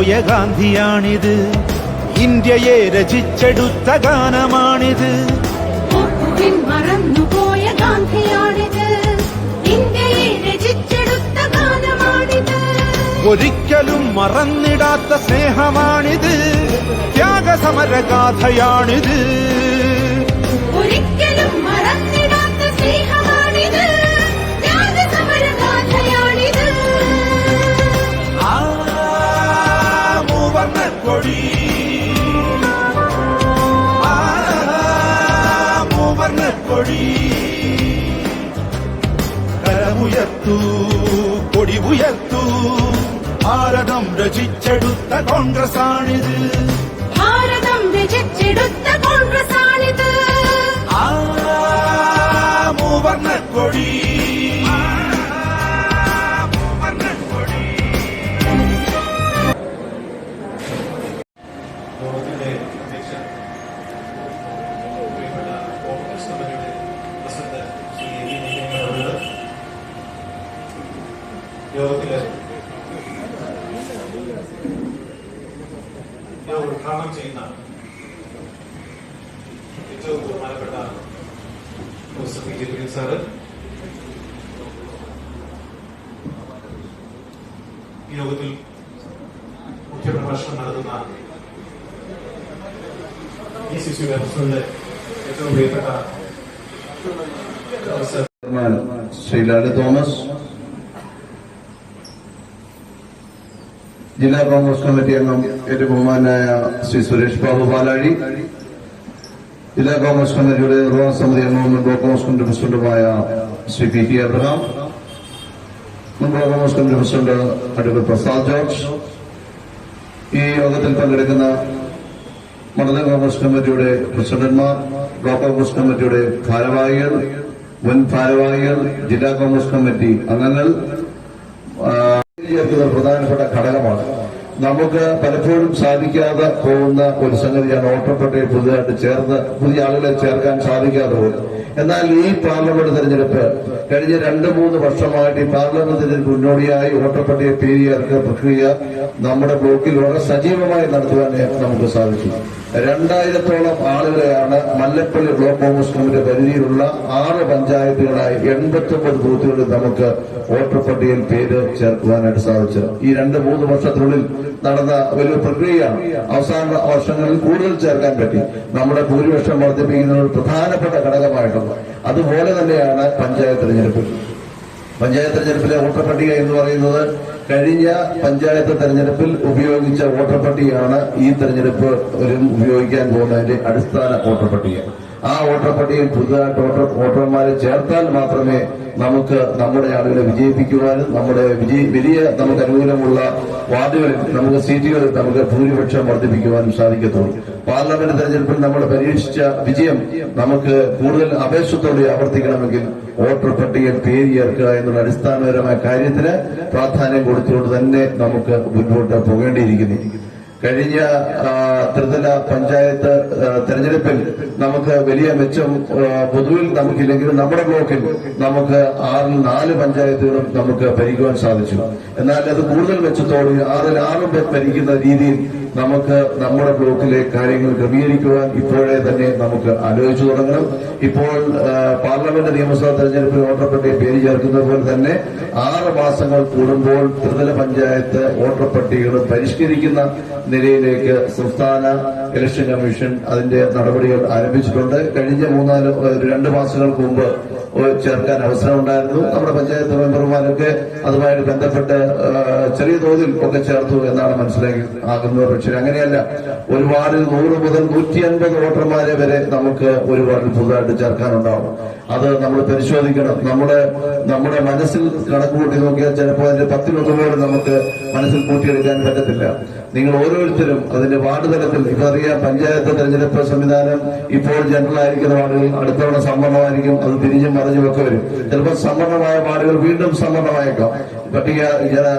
മറന്നുപോയ ഗാന്ധിയാണിത്. ഇന്ത്യയെ രചിച്ചെടുത്ത ഗാനമാണിത്. ഓർക്കുവിൻ മറന്നുപോയ ഗാന്ധിയാണിത്. ഇന്ത്യയെ രചിച്ചെടുത്ത ഗാനമാണിത്. ഒരിക്കലും മറന്നിടാത്ത സ്നേഹമാണിത്. ത്യാഗസമരഗാഥയാണിത്. கொடி. மூவர்ண கொடி. கரமுயர்த்தூ கொடி உயர்த்தூ பாரதம் ரசிச்செடுத்த Congress ஆணிது professor P J Kurian sir ഈ യോഗത്തിൽ മുഖ്യപ്രഭാഷണം നടത്തുന്ന ഈ ശിശുവിന്റെ പ്രസിഡന്റ് ഏറ്റവും പ്രിയപ്പെട്ട professor chairman Shri Lali Thomas ജില്ലാ കോൺഗ്രസ് കമ്മിറ്റി അംഗം ഏറ്റവും ബഹുമാനായ ശ്രീ സുരേഷ് ബാബു പാലാഴി ജില്ലാ കോൺഗ്രസ് കമ്മിറ്റിയുടെ നിർവഹണ സമിതി അംഗവും ബ്ലോക്ക് കോൺഗ്രസ് കമ്മിറ്റി പ്രസിഡന്റുമായ ശ്രീ പി ടി അബ്രഹാം മുൻ block Congress committee president advocate Prasad George ഈ യോഗത്തിൽ പങ്കെടുക്കുന്ന മണ്ഡലം കോൺഗ്രസ് കമ്മിറ്റിയുടെ പ്രസിഡന്റ്മാർ ബ്ലോക്ക് കോൺഗ്രസ് കമ്മിറ്റിയുടെ ഭാരവാഹികൾ മുൻ ഭാരവാഹികൾ ജില്ലാ കോൺഗ്രസ് കമ്മിറ്റി അംഗങ്ങൾ പ്രധാനപ്പെട്ട ഘടകമാണ് നമുക്ക് പലപ്പോഴും സാധിക്കാതെ പോകുന്ന ഒരു സംഗതിയാണ് ഓട്ടപ്പെട്ടയിൽ പുതുതായിട്ട് ചേർന്ന് പുതിയ ആളുകളെ ചേർക്കാൻ സാധിക്കാതെ പോകുന്നത് എന്നാൽ ഈ പാർലമെന്റ് തെരഞ്ഞെടുപ്പ് കഴിഞ്ഞ രണ്ട് മൂന്ന് വർഷമായിട്ട് ഈ പാർലമെന്റ് തെരഞ്ഞെടുപ്പ് മുന്നോടിയായി ഓട്ടപ്പെട്ടയെ പേരി ചേർക്കുന്ന പ്രക്രിയ നമ്മുടെ ബ്ലോക്കിൽ വളരെ സജീവമായി നടത്തുവാൻ നമുക്ക് സാധിച്ചു. രണ്ടായിരത്തോളം ആളുകളെയാണ് മല്ലപ്പള്ളി ബ്ലോക്ക് കോൺഗ്രസ് കമ്മിറ്റി പരിധിയിലുള്ള ആറ് പഞ്ചായത്തുകളായി എൺപത്തി ഒമ്പത് ബൂത്തുകളിൽ നമുക്ക് വോട്ടർ പട്ടികയിൽ പേര് ചേർക്കുവാനായിട്ട് സാധിച്ചത് ഈ രണ്ട് മൂന്ന് വർഷത്തിനുള്ളിൽ നടന്ന വലിയ പ്രക്രിയയാണ് അവസാന വർഷങ്ങളിൽ കൂടുതൽ ചേർക്കാൻ പറ്റി. നമ്മുടെ ഭൂരിപക്ഷം വർദ്ധിപ്പിക്കുന്ന ഒരു പ്രധാനപ്പെട്ട ഘടകമായിട്ടുണ്ട് അതുപോലെ തന്നെയാണ് പഞ്ചായത്ത് തിരഞ്ഞെടുപ്പ്. പഞ്ചായത്ത് തിരഞ്ഞെടുപ്പിലെ വോട്ടർ പട്ടിക എന്ന് പറയുന്നത് കഴിഞ്ഞ പഞ്ചായത്ത് തെരഞ്ഞെടുപ്പിൽ ഉപയോഗിച്ച വോട്ടർ പട്ടികയാണ് ഈ തെരഞ്ഞെടുപ്പ് ഉപയോഗിക്കാൻ പോകുന്നതിന്റെ അടിസ്ഥാന വോട്ടർ പട്ടിക ആ വോട്ടർ പട്ടികയിൽ പുതുതായിട്ട് വോട്ടർ വോട്ടർമാരെ ചേർത്താൽ മാത്രമേ നമുക്ക് നമ്മുടെ ആളുകളെ വിജയിപ്പിക്കുവാനും നമ്മുടെ വലിയ നമുക്ക് അനുകൂലമുള്ള വാർഡുകളിൽ നമുക്ക് സീറ്റുകളിൽ നമുക്ക് ഭൂരിപക്ഷം വർദ്ധിപ്പിക്കുവാനും സാധിക്കത്തുള്ളൂ. പാർലമെന്റ് തെരഞ്ഞെടുപ്പിൽ നമ്മൾ പരീക്ഷിച്ച വിജയം നമുക്ക് കൂടുതൽ അപേക്ഷത്തോടെ ആവർത്തിക്കണമെങ്കിൽ വോട്ടർ പട്ടികയിൽ പേര് ചേർക്കുക എന്നുള്ള അടിസ്ഥാനപരമായ കാര്യത്തിന് പ്രാധാന്യം കൊടുത്തുകൊണ്ട് തന്നെ നമുക്ക് മുന്നോട്ട് പോകേണ്ടിയിരിക്കുന്നു. കഴിഞ്ഞ ത്രിതല പഞ്ചായത്ത് തെരഞ്ഞെടുപ്പിൽ നമുക്ക് വലിയ മെച്ചം പൊതുവിൽ നമുക്കില്ലെങ്കിലും നമ്മുടെ ബ്ലോക്കിൽ നമുക്ക് ആറിൽ നാല് പഞ്ചായത്തുകളും നമുക്ക് ഭരിക്കുവാൻ സാധിച്ചു. എന്നാൽ അത് കൂടുതൽ മെച്ചത്തോടെ ആറിൽ ആറും ഭരിക്കുന്ന രീതിയിൽ നമുക്ക് നമ്മുടെ ബ്ലോക്കിലെ കാര്യങ്ങൾ ക്രമീകരിക്കുവാൻ ഇപ്പോഴേ തന്നെ നമുക്ക് ആലോചിച്ചു തുടങ്ങണം. ഇപ്പോൾ പാർലമെന്റ് നിയമസഭാ തെരഞ്ഞെടുപ്പിൽ വോട്ടർ പട്ടിക പേര് ചേർക്കുന്നത് പോലെ തന്നെ ആറ് മാസങ്ങൾ കൂടുമ്പോൾ ത്രിതല പഞ്ചായത്ത് വോട്ടർ പട്ടികകൾ പരിഷ്കരിക്കുന്ന നിലയിലേക്ക് സംസ്ഥാന ഇലക്ഷൻ കമ്മീഷൻ അതിന്റെ നടപടികൾ ആരംഭിച്ചിട്ടുണ്ട്. കഴിഞ്ഞ മൂന്നാൽ രണ്ട് മാസങ്ങൾക്ക് മുമ്പ് ഒരു അവസരം ഉണ്ടായിരുന്നു. നമ്മുടെ പഞ്ചായത്ത് മെമ്പർമാരൊക്കെ അതുമായിട്ട് ബന്ധപ്പെട്ട് ചെറിയ തോതിൽ ഒക്കെ ചേർത്തു എന്നാണ് മനസ്സിലാക്കി ആകുന്നത് പക്ഷേ അങ്ങനെയല്ല. ഒരു നൂറ് മുതൽ നൂറ്റി അൻപത് വോട്ടർമാരെ വരെ നമുക്ക് ഒരു വാർഡിൽ പുതുതായിട്ട് ചേർക്കാനുണ്ടാവും. അത് നമ്മൾ പരിശോധിക്കണം. നമ്മുടെ നമ്മുടെ മനസ്സിൽ കണക്ക് കൂട്ടി നോക്കിയാൽ ചിലപ്പോൾ അതിന്റെ പത്തിലൊന്ന് നമുക്ക് മനസ്സിൽ കൂട്ടിയെടുക്കാൻ പറ്റത്തില്ല. നിങ്ങൾ ഓരോരുത്തരും അതിന്റെ വാർഡ് തലത്തിൽ ഇപ്പൊ അറിയാം പഞ്ചായത്ത് തെരഞ്ഞെടുപ്പ് സംവിധാനം ഇപ്പോൾ ജനറൽ ആയിരിക്കുന്ന വാർഡുകൾ അടുത്തവണ സംവരണമായിരിക്കും അത് തിരിഞ്ഞും മറിഞ്ഞും ഒക്കെ വരും ചിലപ്പോൾ സമ്മർദ്ദമായ പാടുകൾ വീണ്ടും സംവരണമായേക്കാം പട്ടിക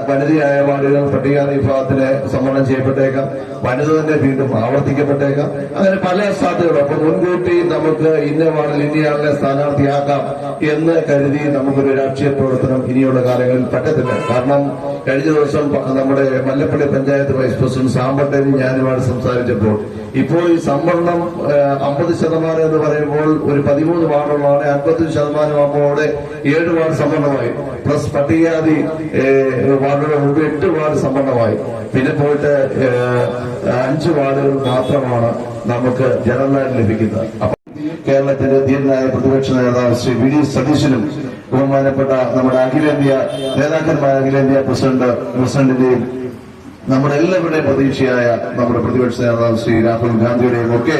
വനിതയായ വാർഡുകൾ പട്ടിക വിഭാഗത്തിലെ സംവരണം ചെയ്യപ്പെട്ടേക്കാം. വനിത തന്നെ വീണ്ടും ആവർത്തിക്കപ്പെട്ടേക്കാം. അങ്ങനെ പല സാധ്യതകളും. അപ്പൊ മുൻകൂട്ടി നമുക്ക് ഇന്ന വാർഡിൽ ഇന്നയാളിനെ സ്ഥാനാർത്ഥിയാക്കാം എന്ന് കരുതി നമുക്കൊരു രാഷ്ട്രീയ പ്രവർത്തനം ഇനിയുള്ള കാലങ്ങളിൽ പറ്റത്തില്ല. കാരണം കഴിഞ്ഞ ദിവസം നമ്മുടെ മല്ലപ്പള്ളി പഞ്ചായത്ത് വൈസ് പ്രസിഡന്റ് സാമ്പട്ടേരി ഞാനുമായി സംസാരിച്ചപ്പോൾ ഇപ്പോൾ ഈ സംവരണം അമ്പത് ശതമാനം എന്ന് പറയുമ്പോൾ ഒരു പതിമൂന്ന് വാർഡുള്ളതാണ് അൻപത്തി ശതമാനം ആകുമ്പോൾ ഏഴ് വാർഡ് സംവരണമായി. പ്ലസ് പട്ടികജാതി വാർഡുകൾ മുമ്പ് എട്ട് വാർഡ് സമ്പന്നമായി. പിന്നെ പോയിട്ട് അഞ്ച് വാർഡുകൾ മാത്രമാണ് നമുക്ക് ജനറലായിട്ട് ലഭിക്കുന്നത്. കേരളത്തിന്റെ ധീരനായ പ്രതിപക്ഷ നേതാവ് ശ്രീ വി ഡി സതീശനും ബഹുമാനപ്പെട്ട നമ്മുടെ അഖിലേന്ത്യാ നേതാക്കന്മാർ അഖിലേന്ത്യാ പ്രസിഡന്റ് പ്രസിഡന്റിന്റെയും നമ്മുടെ എല്ലാവരുടെയും പ്രതീക്ഷയായ നമ്മുടെ പ്രതിപക്ഷ നേതാവ് ശ്രീ രാഹുൽ ഗാന്ധിയുടെയും ഒക്കെ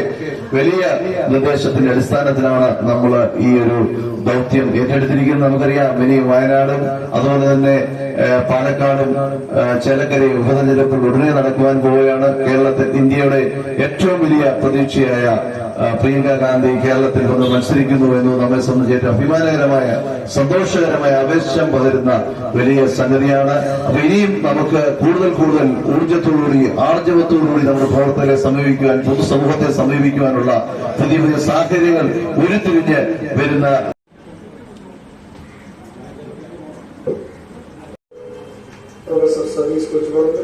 വലിയ നിർദ്ദേശത്തിന്റെ അടിസ്ഥാനത്തിലാണ് നമ്മൾ ഈ ഒരു ദൗത്യം ഏറ്റെടുത്തിരിക്കുന്നത്. നമുക്കറിയാം ഇനി വയനാടും അതുപോലെ തന്നെ പാലക്കാടും ചേലക്കരയും ഉപതെരഞ്ഞെടുപ്പ് ഉടനെ നടക്കുവാൻ പോവുകയാണ് കേരളത്തിൽ ഇന്ത്യയുടെ ഏറ്റവും വലിയ പ്രതീക്ഷയായ പ്രിയങ്ക ഗാന്ധി കേരളത്തിൽ വന്ന് മത്സരിക്കുന്നു എന്ന് നമ്മെ സംബന്ധിച്ച് അഭിമാനകരമായ സന്തോഷകരമായ ആവേശം പകരുന്ന വലിയ സംഗതിയാണ്. അപ്പൊ ഇനിയും നമുക്ക് കൂടുതൽ കൂടുതൽ ഊർജത്തോടുകൂടി ആർജവത്തോടുകൂടി നമ്മുടെ പ്രവർത്തകരെ സമീപിക്കുവാൻ പൊതുസമൂഹത്തെ സമീപിക്കുവാനുള്ള പുതിയ പുതിയ സാഹചര്യങ്ങൾ ഉരുത്തിരിഞ്ഞ് വരുന്ന പ്രൊഫസർ സതീഷ് കൊച്ചുപറമ്പ്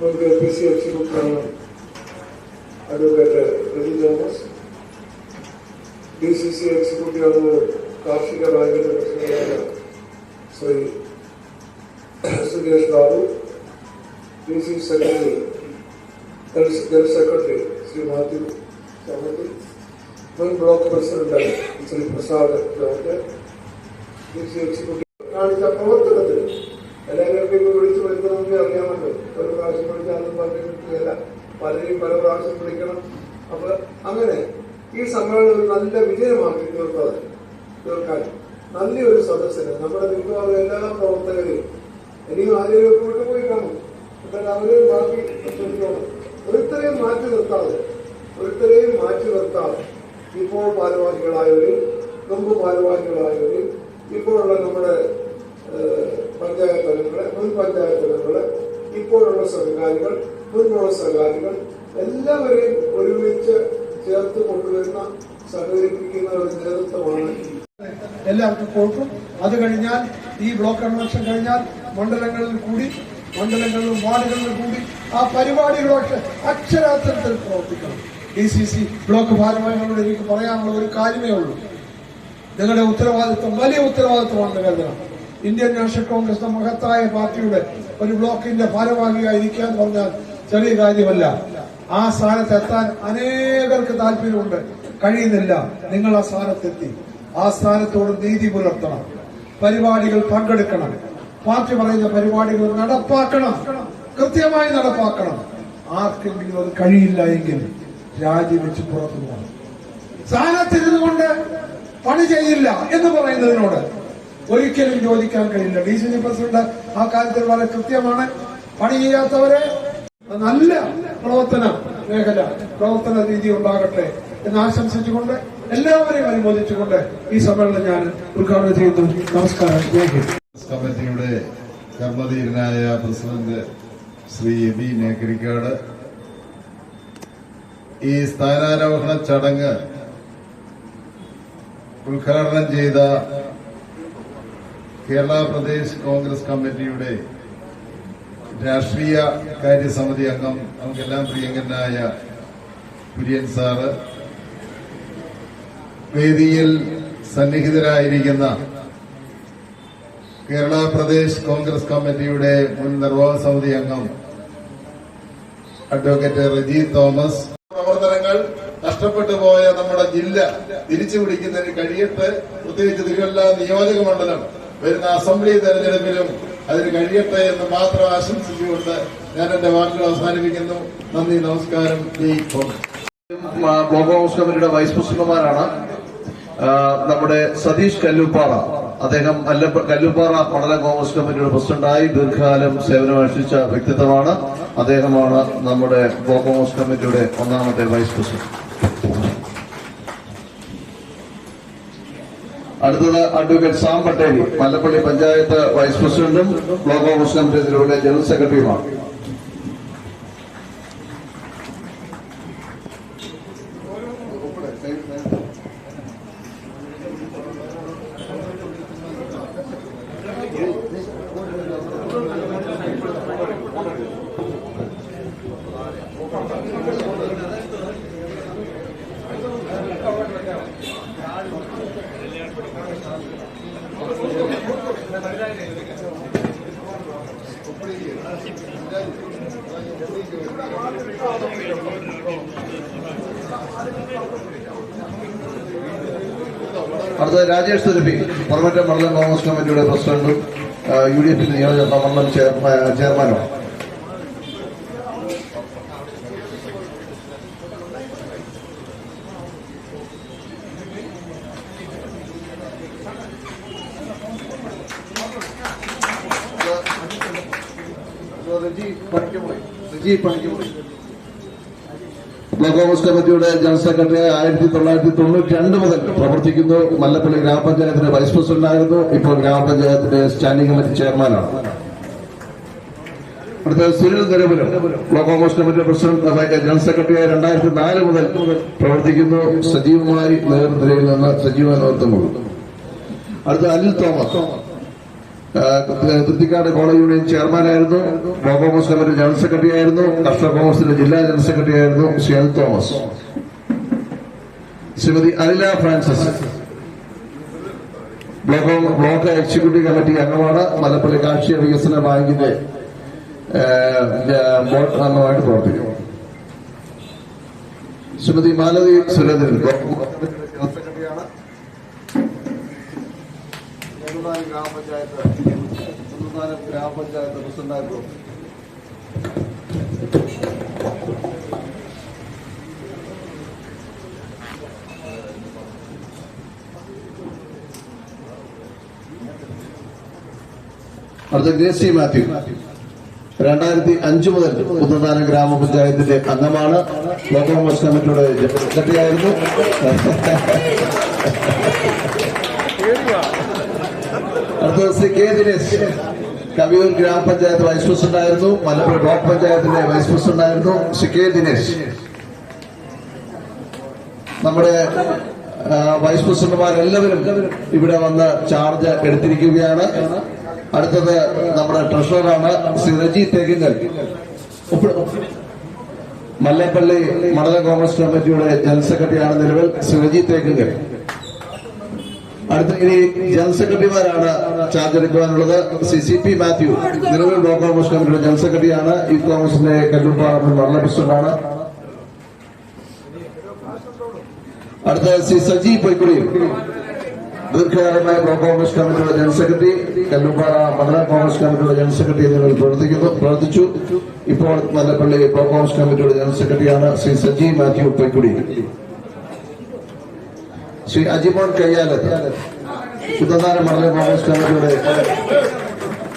മുൻപ് P C executive advocate Reji Thomas D C C executive അംഗം കാർഷിക ബാങ്കിന്റെ പ്രസിഡന്റായ Shri Suresh Babu D C secretary general secretary Shri Mathew Chammathi മുൻ block president Shri Prasad George D C executive കാണിച്ച പ്രവർത്തനത്തിൽ എല്ലാവരും ഇപ്പൊ വിളിച്ചു വരുത്തണമെങ്കിൽ അറിയാമല്ലോ ഒരു പ്രാവശ്യം വിളിച്ചാലും പറഞ്ഞു കിട്ടുകയില്ല പലരെയും പല പ്രാവശ്യം വിളിക്കണം. അപ്പൊ അങ്ങനെ ഈ സമ്മേളനം ഒരു നല്ല വിജയമാക്കി തീർത്തത് തീർക്കാൻ നല്ലൊരു സദസ്സിന് നമ്മുടെ മിക്കവാറും എല്ലാ പ്രവർത്തകരെയും ഇനിയും ആരെയും പോയി കാണും. എന്നാൽ അവരെയും ബാക്കി ഒരുത്തരെയും മാറ്റി നിർത്താതെ ഒരുത്തരെയും മാറ്റി നിർത്താതെ ഇപ്പോൾ ഭാരവാഹികളായവരും മുമ്പ് ഭാരവാഹികളായവരും ഇപ്പോഴുള്ള നമ്മുടെ പഞ്ചായത്ത് തലങ്ങളെ മുൻ പഞ്ചായത്ത് അംഗങ്ങൾ ഇപ്പോഴുള്ള സർക്കാരുകൾ മുൻപുള്ള സർക്കാരുകൾ എല്ലാവരെയും ഒരുമിച്ച് ചേർത്ത് കൊണ്ടുവരുന്ന സഹകരിപ്പിക്കുന്ന ഒരു നേതൃത്വമാണ് എല്ലാവർക്കും കൊടുക്കും അത് കഴിഞ്ഞാൽ ഈ ബ്ലോക്ക് കൺവെൻഷൻ കഴിഞ്ഞാൽ മണ്ഡലങ്ങളിൽ കൂടി മണ്ഡലങ്ങളിലും വാർഡുകളിലും കൂടി ആ പരിപാടികളൊക്കെ അക്ഷരാർത്ഥത്തിൽ പ്രവർത്തിക്കണം. ഡി സി സി ബ്ലോക്ക് ഭാരവാഹികളോട് എനിക്ക് പറയാനുള്ള ഒരു കാര്യമേ ഉള്ളൂ. നിങ്ങളുടെ ഉത്തരവാദിത്വം വലിയ ഉത്തരവാദിത്വമാണെന്ന് കരുതണം. ഇന്ത്യൻ നാഷണൽ കോൺഗ്രസ് മഹത്തായ പാർട്ടിയുടെ ഒരു ബ്ലോക്കിന്റെ ഭാരവാഹിയായിരിക്കുക എന്ന് പറഞ്ഞാൽ ചെറിയ കാര്യമല്ല. ആ സ്ഥാനത്ത് എത്താൻ അനേകർക്ക് താല്പര്യമുണ്ട്. കഴിയുന്നില്ല. നിങ്ങൾ ആ സ്ഥാനത്തെത്തി. ആ സ്ഥാനത്തോട് നീതി പുലർത്തണം. പരിപാടികൾ പങ്കെടുക്കണം. പാർട്ടി പറയുന്ന പരിപാടികൾ നടപ്പാക്കണം. കൃത്യമായി നടപ്പാക്കണം. ആർക്കെങ്കിലും അത് കഴിയില്ല എങ്കിൽ രാജിവെച്ച് പുറത്തു പോകണം സ്ഥാനത്തിരുന്നു കൊണ്ട് പണി ചെയ്യില്ല എന്ന് പറയുന്നതിനോട് ഒരിക്കലും ചോദിക്കാൻ കഴിയില്ല. ഡി സി സി പ്രസിഡന്റ് ആ കാര്യത്തിൽ വളരെ കൃത്യമാണ്. പണി ചെയ്യാത്തവരെ നല്ല പ്രവർത്തന മേഖല പ്രവർത്തന രീതി ഉണ്ടാകട്ടെ എന്ന് ആശംസിച്ചുകൊണ്ട് എല്ലാവരെയും അനുമോദിച്ചുകൊണ്ട് ഈ സമ്മേളനം ഞാൻ ഉദ്ഘാടനം ചെയ്യുന്നു. നമസ്കാരം. കമ്മിറ്റിയുടെ കർമ്മധീരനായ പ്രസിഡന്റ് ശ്രീ എബി നേക്കരിക്കാട് ഈ സ്ഥാനാരോഹണ ചടങ്ങ് ഉദ്ഘാടനം ചെയ്ത കേരള പ്രദേശ് കോൺഗ്രസ് കമ്മിറ്റിയുടെ രാഷ്ട്രീയ കാര്യസമിതി അംഗം നമുക്കെല്ലാം പ്രിയങ്കരനായ കുര്യൻ സാറ്. വേദിയിൽ സന്നിഹിതരായിരിക്കുന്ന കേരള പ്രദേശ് കോൺഗ്രസ് കമ്മിറ്റിയുടെ മുൻ നിർവാഹക സമിതി അംഗം അഡ്വക്കേറ്റ് റജി തോമസ്. പ്രവർത്തനങ്ങൾ നഷ്ടപ്പെട്ടു പോയ നമ്മുടെ ജില്ല തിരിച്ചു പിടിക്കുന്നതിന് കഴിയട്ടെ. പ്രത്യേകിച്ച് തിരുവല്ല നിയോജക മണ്ഡലം വരുന്ന അസംബ്ലി തെരഞ്ഞെടുപ്പിലും അതിന് കഴിയട്ടെ എന്ന് മാത്രം ആശംസിച്ചുകൊണ്ട് ഞാൻ എന്റെ വാക്കുകൾ അവസാനിപ്പിക്കുന്നു. നന്ദി നമസ്കാരം. ബ്ലോക്ക് കോൺഗ്രസ് കമ്മിറ്റിയുടെ വൈസ് പ്രസിഡന്റുമാരാണ്. നമ്മുടെ സതീഷ് കല്ലുപ്പാറ. അദ്ദേഹം അല്ല- കല്ലുപ്പാറ മണ്ഡലം കോൺഗ്രസ് കമ്മിറ്റിയുടെ പ്രസിഡന്റായി ദീർഘകാലം സേവനമനുഷ്ഠിച്ച വ്യക്തിത്വമാണ്. അദ്ദേഹമാണ് നമ്മുടെ ബ്ലോക്ക് കോൺഗ്രസ് കമ്മിറ്റിയുടെ ഒന്നാമത്തെ വൈസ് പ്രസിഡന്റ്. അടുത്തത് advocate Sam Patteli Mallappally panchayat vice പ്രസിഡന്റും ബ്ലോക്ക് ഓഫീസ് കമ്മിറ്റി ജനറൽ സെക്രട്ടറിയുമാണ്. അടുത്തത് രാജേഷ് തുരുപ്പി പുറമറ്റം മണ്ഡലം കോൺഗ്രസ് കമ്മിറ്റിയുടെ പ്രസിഡന്റും യു ഡി എഫിന്റെ നിയോജക മണ്ഡലം ചെയർമാനുമാണ്. ചെയർമാനും റെജി പണിക്കമുറി റെജി പണിക്കമുറി ബ്ലോക്ക് കോൺഗ്രസ് കമ്മിറ്റിയുടെ ജനറൽ സെക്രട്ടറി ആയിരത്തി തൊള്ളായിരത്തി തൊണ്ണൂറ്റി രണ്ട് മുതൽ പ്രവർത്തിക്കുന്നു. മല്ലപ്പള്ളി ഗ്രാമപഞ്ചായത്തിന്റെ വൈസ് പ്രസിഡന്റായിരുന്നു ഇപ്പോൾ ഗ്രാമപഞ്ചായത്തിന്റെ സ്റ്റാൻഡിംഗ് കമ്മിറ്റി ചെയർമാനാണ്. അടുത്തത് Sunil Nirapuram block Congress committee president general സെക്രട്ടറിയായി രണ്ടായിരത്തി നാല് മുതൽ പ്രവർത്തിക്കുന്നു. സജീവമായി നേതൃത്വത്തിൽ നിന്ന് സജീവ നേതൃത്വം കൊടുക്കും അടുത്ത Anil Thomas Thrithikkad college union ചെയർമാനായിരുന്നു. കോൺഗ്രസ് കമ്മിറ്റി ജനറൽ സെക്രട്ടറി ആയിരുന്നു. കർഷക കോൺഗ്രസിന്റെ ജില്ലാ ജനറൽ സെക്രട്ടറി ആയിരുന്നു Anil Thomas. Shrimati Anila Francis. Block executive committee അംഗമാണ്. മലപ്പള്ളി കാർഷിക വികസന ബാങ്കിന്റെ ബോർഡ് അംഗമായിട്ട് പ്രവർത്തിക്കുന്നു. Shrimati Malathi Surendran block Congress general സെക്രട്ടറിയാണ് നെടുനാനം ഗ്രാമപഞ്ചായത്ത് നെടുനാനം ഗ്രാമപഞ്ചായത്ത് പ്രസിഡന്റായിരുന്നു. അടുത്ത ഗ്രേസി മാത്യു. രണ്ടായിരത്തി അഞ്ച് മുതൽ പുത്തനാനം ഗ്രാമപഞ്ചായത്തിന്റെ അംഗമാണ്. ലോക കോൺഗ്രസ് കമ്മിറ്റിയുടെ ജനറൽ ശ്രീ കെ ദിനേശ്. കവിയൂർ ഗ്രാമപഞ്ചായത്ത് വൈസ് പ്രസിഡന്റ് ആയിരുന്നു മലപ്പുറം ബ്ലോക്ക് പഞ്ചായത്തിന്റെ വൈസ് പ്രസിഡന്റ് ആയിരുന്നു ശ്രീ കെ ദിനേശ്. നമ്മുടെ വൈസ് പ്രസിഡന്റുമാരെല്ലാവരും ഇവിടെ വന്ന് ചാർജ് എടുത്തിരിക്കുകയാണ്. അടുത്തത് നമ്മുടെ ട്രഷററാണ് ശ്രീ രജി തെഗിങ്ങൽ മല്ലപ്പള്ളി മണ്ഡലം കോൺഗ്രസ് കമ്മിറ്റിയുടെ ജനറൽ സെക്രട്ടറിയാണ് നിലവിൽ ശ്രീ രജി തേക്കിങ്കൽ അടുത്ത ഇനി ജനറൽ സെക്രട്ടറിമാരാണ് ചാർജ് എടുക്കുവാനുള്ളത്. സി സി പി മാത്യു നിലവിൽ ബ്ലോക്ക് കോൺഗ്രസ് കമ്മിറ്റിയുടെ ജനറൽ സെക്രട്ടറിയാണ്. യൂത്ത് കോൺഗ്രസിന്റെ കല്ലൂപ്പാറ മണ്ഡല പ്രസിഡന്റാണ്. അടുത്ത സി സജി പൊയ്ക്കുടി ദീർഘകാലമായ ബ്ലോക്ക് കോൺഗ്രസ് കമ്മിറ്റിയുടെ ജനറൽ സെക്രട്ടറി കല്ലുപ്പാറ മണ്ഡലം കോൺഗ്രസ് കമ്മിറ്റിയുടെ ജനറൽ സെക്രട്ടറി എന്നിവർ പ്രവർത്തിക്കുന്നു പ്രവർത്തിച്ചു. ഇപ്പോൾ മല്ലപ്പള്ളി ബ്ലോക്ക് കോൺഗ്രസ് കമ്മിറ്റിയുടെ ജനറൽ സെക്രട്ടറിയാണ് ശ്രീ സജി മാത്യു പൊയ്ക്കുടി. ശ്രീ അജിമോൻ കയ്യാലത്ത്. കുത്തനാരം മണ്ഡലം കോൺഗ്രസ് കമ്മിറ്റിയുടെ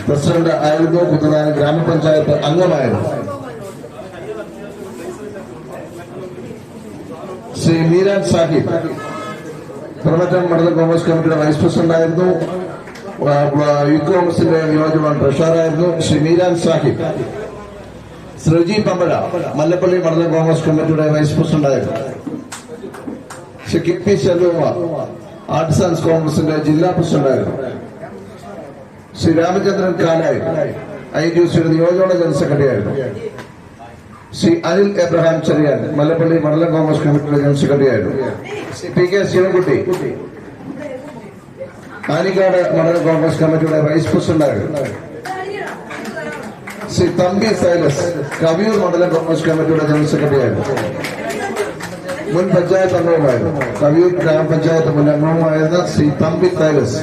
പ്രസിഡന്റ് ആയിരുന്നു കുത്തനാരം ഗ്രാമപഞ്ചായത്ത് അംഗമായിരുന്നു. ശ്രീ മീരാൻ സാഹിബ് പ്രമറ്റം മണ്ഡലം കോൺഗ്രസ് കമ്മിറ്റിയുടെ വൈസ് പ്രസിഡന്റ് ആയിരുന്നു. യൂത്ത് കോൺഗ്രസിന്റെ നിയോജക ട്രഷറായിരുന്നു ശ്രീ മീരാൻ സാഹിബ്. ശ്രീജി പമ്പഴ മല്ലപ്പള്ളി മണ്ഡലം കോൺഗ്രസ് കമ്മിറ്റിയുടെ വൈസ് പ്രസിഡന്റ് ആയിരുന്നു Shri K P Selvakumar arts and കോൺഗ്രസിന്റെ ജില്ലാ പ്രസിഡന്റായിരുന്നു. ശ്രീ രാമചന്ദ്രൻ കാലായി ഐ ഡി സിയുടെ നിയോജകമണ്ഡല ജനറൽ സെക്രട്ടറി ആയിരുന്നു ശ്രീ അനിൽ എബ്രഹാം ചെറിയാൻ മല്ലപ്പള്ളി മണ്ഡലം കോൺഗ്രസ് കമ്മിറ്റിയുടെ ജനറൽ സെക്രട്ടറി ആയിരുന്നു ശ്രീ പി കെ ശിവൻകുട്ടി ആനിക്കാട് മണ്ഡലം കോൺഗ്രസ് കമ്മിറ്റിയുടെ വൈസ് പ്രസിഡന്റായിരുന്നു. ശ്രീ തമ്പി സൈലസ് കവിയൂർ മണ്ഡലം കോൺഗ്രസ് കമ്മിറ്റിയുടെ ജനറൽ സെക്രട്ടറി ആയിരുന്നു മുൻ പഞ്ചായത്ത് അംഗവുമായിരുന്നു. കവിയൂർ ഗ്രാമപഞ്ചായത്ത് മുൻ അംഗവുമായിരുന്ന ശ്രീ തമ്പി സൈലസ്.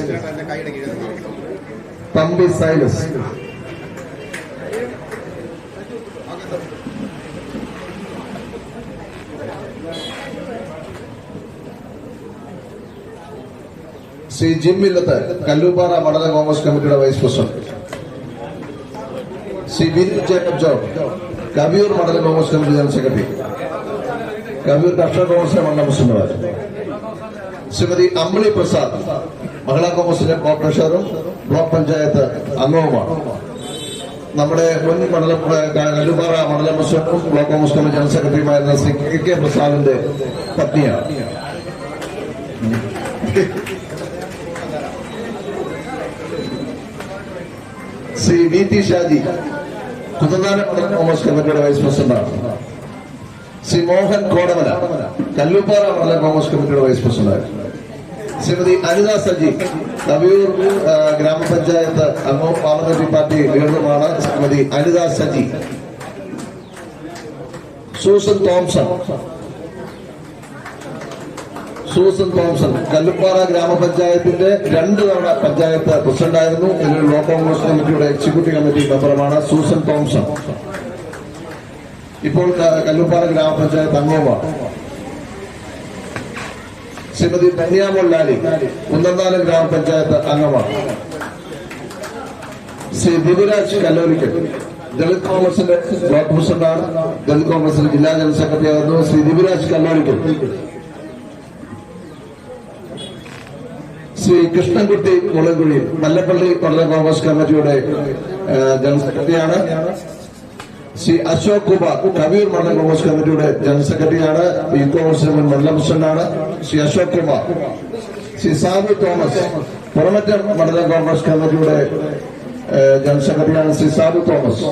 തമ്പി സൈലസ്. ശ്രീ ജിമ്മില്ലത്ത് കല്ലൂപ്പാറ മണ്ഡല കോൺഗ്രസ് കമ്മിറ്റിയുടെ vice president. Shri Binu Jacob John Kaviyoor മണ്ഡല കോൺഗ്രസ് കമ്മിറ്റി ജനറൽ സെക്രട്ടറി. കർഷക കോൺഗ്രസിന്റെ മണ്ഡലം പ്രസിഡന്റ് ശ്രീമതി അമ്പിളി പ്രസാദ് മഹിളാ കോൺഗ്രസിന്റെ ബ്ലോക്ക് ബ്ലോക്ക് പഞ്ചായത്ത് അംഗവുമാണ്. നമ്മുടെ മുൻ മണ്ഡലം കല്ലുപാറ മണ്ഡലം പ്രസിഡന്റും ബ്ലോക്ക് കോൺഗ്രസ് കമ്മിറ്റി ജനറൽ സെക്രട്ടറിയുമായിരുന്ന ശ്രീ കെ കെ പ്രസാദിന്റെ പത്നിയാണ്. ശ്രീ വി ടി ഷാജി കുന്നനാട് മണ്ഡലം കോൺഗ്രസ് കമ്മിറ്റിയുടെ വൈസ് പ്രസിഡന്റാണ്. ശ്രീ മോഹൻ കോടമല. കല്ലൂപ്പാറ മണ്ഡലം കോൺഗ്രസ് കമ്മിറ്റിയുടെ വൈസ് പ്രസിഡന്റായിരുന്നു ശ്രീമതി അനിത സജി തവിയൂർ ഗ്രാമപഞ്ചായത്ത് അംഗവും parliamentary party ലീഡറുമാണ് Shrimati Anitha Saji. Susan Thomson. Susan Thomson Kalluppara ഗ്രാമപഞ്ചായത്തിന്റെ രണ്ട് തവണ പഞ്ചായത്ത് പ്രസിഡന്റായിരുന്നു. ഇതിൽ ബ്ലോക്ക് കോൺഗ്രസ് കമ്മിറ്റിയുടെ എക്സിക്യൂട്ടീവ് കമ്മിറ്റി മെമ്പറുമാണ് സൂസൻ തോംസൺ. ഇപ്പോൾ കല്ലുപ്പാറ ഗ്രാമപഞ്ചായത്ത് അംഗവുമാണ് ശ്രീമതി ബന്യാമൊള്ളാലി കുന്നന്താല ഗ്രാമപഞ്ചായത്ത് അംഗമാണ്. ശ്രീ ദിവിരാജ് കല്ലോലിക്കൽ ദളിത് കോൺഗ്രസിന്റെ ബ്ലോക്ക് പ്രസിഡന്റാണ്. ദളിത് കോൺഗ്രസിന്റെ ജില്ലാ ജനറൽ സെക്രട്ടറി ആയിരുന്നു ശ്രീ ദിവിരാജ് കല്ലോലിക്കൽ. ശ്രീ കൃഷ്ണൻകുട്ടി മുളങ്കുഴി മല്ലപ്പള്ളി മണ്ഡലം കോൺഗ്രസ് കമ്മിറ്റിയുടെ ജനറൽ സെക്രട്ടറിയാണ്. ശ്രീ അശോക് കുമാർ കവിയൂർ മണ്ഡലം കോൺഗ്രസ് കമ്മിറ്റിയുടെ ജനറൽ സെക്രട്ടറിയാണ് യൂത്ത് കോൺഗ്രസ് മണ്ഡലം പ്രസിഡന്റാണ് ശ്രീ അശോക് കുമാർ. ശ്രീ സാബു തോമസ് പുറമറ്റം മണ്ഡലം കോൺഗ്രസ് കമ്മിറ്റിയുടെ ജനറൽ സെക്രട്ടറിയാണ് ശ്രീ സാബു തോമസ്.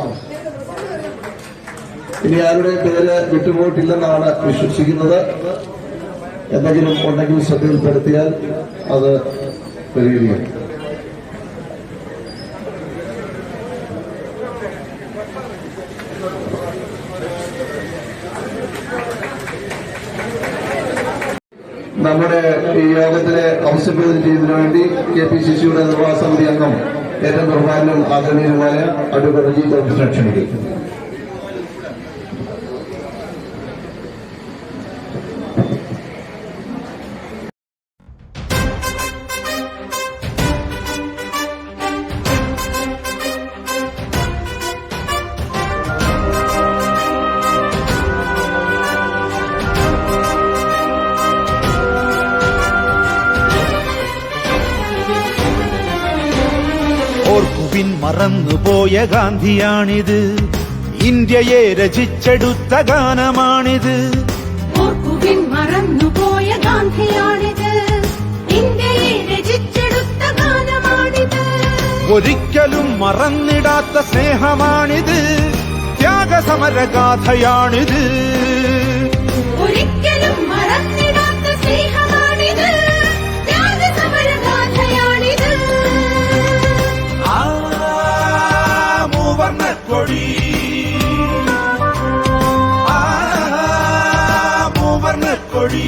ഇനി ആരുടെ പേര് വിട്ടുപോയിട്ടില്ലെന്നാണ് വിശ്വസിക്കുന്നത്. എന്തെങ്കിലും ഉണ്ടെങ്കിൽ ശ്രദ്ധയിൽപ്പെടുത്തിയാൽ അത് പരിഹരിക്കും നമ്മുടെ ഈ യോഗത്തിലെ അവസരപ്രദം ചെയ്യുന്നതിനു വേണ്ടി കെ പി സി സിയുടെ നിർവാഹ സമിതി അംഗം ഏറ്റവും ബഹുമാനും ആദരണീയനുമായ അഡ്വക്കേറ്റ് ഓഫീസിനെ ക്ഷണിക്കും മറന്നുപോയ ഗാന്ധിയാണിത്. ഇന്ത്യയെ രചിച്ചെടുത്ത ഗാനമാണിത്. മറന്നുപോയ ഗാന്ധിയാണിത്. ഇന്ത്യയെ രചിച്ചെടുത്ത ഗാനമാണിത്. ഒരിക്കലും മറന്നിടാത്ത സ്നേഹമാണിത്. ത്യാഗസമരഗാഥയാണിത്. கொடி. மூவர்ண கொடி.